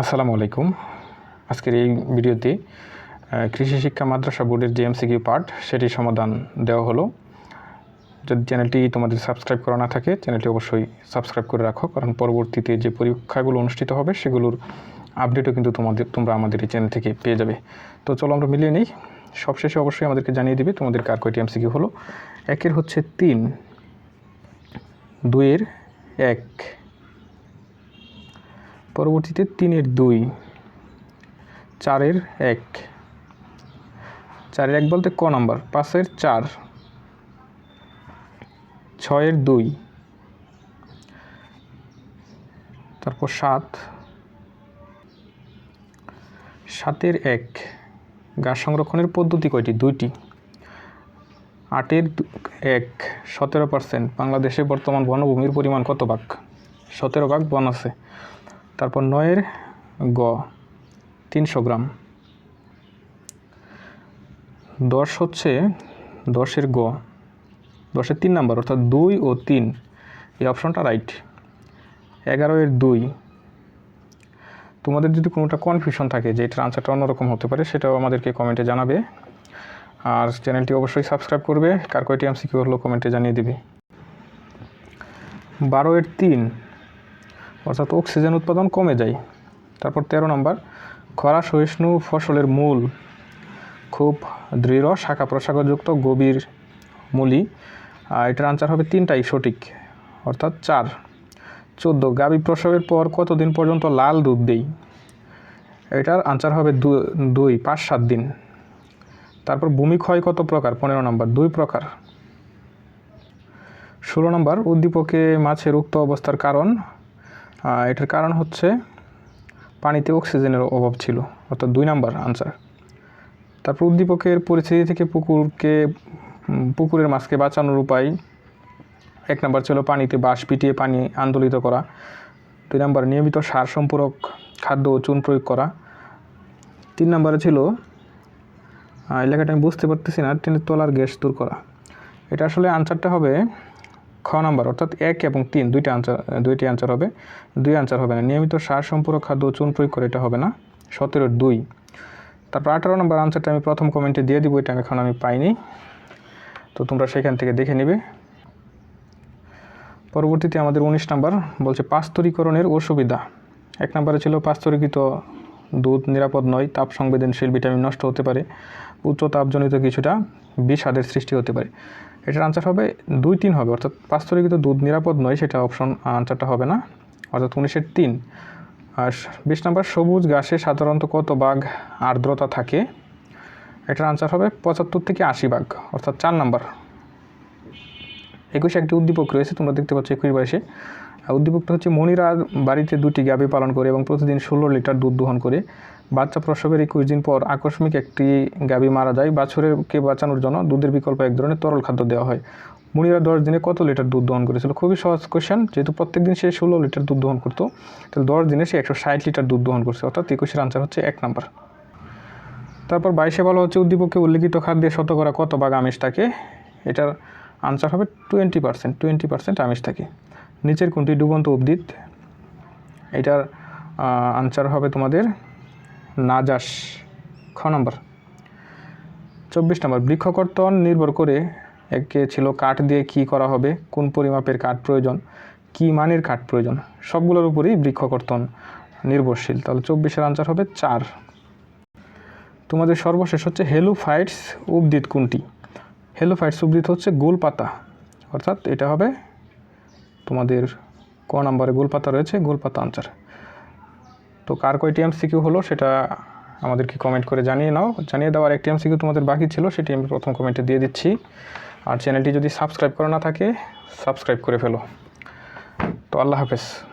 আসসালামু আলাইকুম। আজকের এই ভিডিওতে কৃষি শিক্ষা মাদ্রাসা বোর্ডের যে এমসিকিউ পার্ট সেটির সমাধান দেওয়া হলো। যদি চ্যানেলটি তোমাদের সাবস্ক্রাইব করা না থাকে, চ্যানেলটি অবশ্যই সাবস্ক্রাইব করে রাখো, কারণ পরবর্তীতে যে পরীক্ষাগুলো অনুষ্ঠিত হবে, সেগুলোর আপডেটও কিন্তু তোমাদের, তোমরা আমাদের এই চ্যানেল থেকে পেয়ে যাবে। তো চলো আমরা মিলিয়ে নিই। সবশেষে অবশ্যই আমাদেরকে জানিয়ে দিবে, তোমাদের কার কয়টি এমসিকিউ হলো। একের হচ্ছে তিন, দুইয়ের এক। পরবর্তীতে তিনের দুই, চারের এক। চারের এক বলতে ক নাম্বার? পাঁচের চার, ছয়ের দুই, তারপর সাত, সাতের এক। গাছ সংরক্ষণের পদ্ধতি কয়টি? দুইটি। আটের এক, সতেরো পার্সেন্ট বাংলাদেশে বর্তমান বনভূমির পরিমাণ কত ভাগ? সতেরো ভাগ বন আছে। তারপর নয়ের গ, তিনশো গ্রাম। দশ হচ্ছে, দশের গ, দশের তিন নাম্বার, অর্থাৎ দুই ও তিন। এই অপশনটা রাইট এগারো এর দুই। তোমাদের যদি কোনোটা কনফিউশন থাকে যে এটার আনসারটা অন্যরকম হতে পারে, সেটাও আমাদেরকে কমেন্টে জানাবে। আর চ্যানেলটি অবশ্যই সাবস্ক্রাইব করবে। কার কয়টি এমসিকিউ হলো কমেন্টে জানিয়ে দিবে। বারো এর তিন। অর্থাৎ অক্সিজেন উৎপাদন কমে যায়। তারপর তেরো নম্বর, খরা সহিষ্ণু ফসলের মূল খুব দৃঢ় শাখা প্রশাখাযুক্ত গভীর মূলি। এটার আনসার হবে তিনটাই সঠিক, অর্থাৎ চার। চোদ্দ গাভী প্রসবের পর কতদিন পর্যন্ত লাল দুধ দেই? এটার আনসার হবে দুই, পাঁচ, সাত দিন। তারপর ভূমি ক্ষয় কত প্রকার? পনেরো নম্বর, দুই প্রকার। ষোলো নম্বর, উদ্দীপকে মাছের উক্ত অবস্থার কারণ এটার কারণ হচ্ছে পানিতে অক্সিজেনের অভাব ছিল, অর্থাৎ দুই নাম্বার আনসার। তারপর উদ্দীপকের পরিস্থিতি থেকে পুকুরকে পুকুরের মাছকে বাঁচানোর উপায়, এক নাম্বার ছিল পানিতে বাঁশ পিটিয়ে পানি আন্দোলিত করা, দুই নাম্বার নিয়মিত সার সম্পূরক খাদ্য ও চুন প্রয়োগ করা, তিন নাম্বারে ছিল এলাকাটা আমি বুঝতে পারতেছি না, ট্রেনের তলার গ্যাস দূর করা। এটা আসলে আনসারটা হবে খ নাম্বার, অর্থাৎ এক এবং তিন, দুইটা আনসার, দুইটি আনসার হবে। দুই আনসার হবে না। নিয়মিত সার সম্পূরক খাদ্য চুন প্রয়োগ করে এটা হবে না। সতেরো, দুই। তারপর আঠারো নম্বর আনসারটা আমি প্রথম কমেন্টে দিয়ে দিব, এটা এখন আমি পাইনি। তো তোমরা সেখান থেকে দেখে নিবে। পরবর্তীতে আমাদের উনিশ নাম্বার বলছে, পাস্তরীকরণের অসুবিধা। এক নম্বরে ছিল, পাস্তরীকৃত দুধ নিরাপদ নয়, তাপ সংবেদনশীল ভিটামিন নষ্ট হতে পারে, উচ্চ তাপজনিত কিছুটা বিষাদের সৃষ্টি হতে পারে। এটার আনসার হবে দুই তিন হবে। অর্থাৎ পাস্তরীকৃত দুধ নিরাপদ নয়, সেটা অপশন আনসারটা হবে না। অর্থাৎ উনিশের তিন। আর বিশ নম্বর, সবুজ গাছে সাধারণত কত বাঘ আর্দ্রতা থাকে? এটার আনসার হবে পঁচাত্তর থেকে আশি ভাগ অর্থাৎ চার নাম্বার। একুশে একটি উদ্দীপক রয়েছে, তোমরা দেখতে পাচ্ছ একুশ বয়সে উদ্দীপকটা হচ্ছে মনিরা বাড়িতে দুটি গাভী পালন করে এবং প্রতিদিন ষোলো লিটার দুধ দোহন করে। বাচ্চা প্রসবের একুশ দিন পর আকস্মিক একটি গাভী মারা যায়। বাছুরেরকে বাঁচানোর জন্য দুধের বিকল্প এক ধরনের তরল খাদ্য দেওয়া হয়। মুনিরা দশ দিনে কত লিটার দুধ দহন করেছিল? খুবই সহজ কোয়েশ্চেন যেহেতু প্রত্যেক দিন সে ষোলো লিটার দুধ দহন করতো, তাহলে দশ দিনে সে একশো ষাট লিটার দুধ দহন করছে। অর্থাৎ একুশের আনসার হচ্ছে এক নাম্বার তারপর বাইশে বলা হচ্ছে উদ্দীপকে উল্লিখিত খাদ্যে শতকরা কত ভাগ আমিষ থাকে? এটার আনসার হবে টোয়েন্টি পার্সেন্ট টোয়েন্টি পার্সেন্ট আমিষ থাকে। নিচের কোনটি? ডুবন্ত উদ্ভিদ। এটার আনসার হবে তোমাদের নাজাস। খ নম্বর। চব্বিশ নম্বর, বৃক্ষকর্তন নির্ভর করে একে ছিল কাঠ দিয়ে কি করা হবে, কোন পরিমাপের কাঠ প্রয়োজন, কি মানের কাঠ প্রয়োজন, সবগুলোর উপরেই বৃক্ষকর্তন নির্ভরশীল। তাহলে চব্বিশের আনসার হবে চার। তোমাদের সর্বশেষ হচ্ছে হেলোফাইটস উদ্ভিদ কোনটি? হেলোফাইটস উদ্ভিদ হচ্ছে গোল পাতা অর্থাৎ এটা হবে তোমাদের ক নম্বরে গোল পাতা রয়েছে গোল পাতা আনসার তো কার কয়টি এমসিকিউ হলো সেটা আমাদেরকে কমেন্ট করে জানিয়ে নাও। জানিয়ে দেওয়ার একটি এমসিকিউ তোমাদের বাকি ছিল, সেটি আমি প্রথম কমেন্টে দিয়ে দিচ্ছি। আর চ্যানেলটি যদি সাবস্ক্রাইব করা না থাকে সাবস্ক্রাইব করে ফেলো। তো আল্লাহ হাফেজ।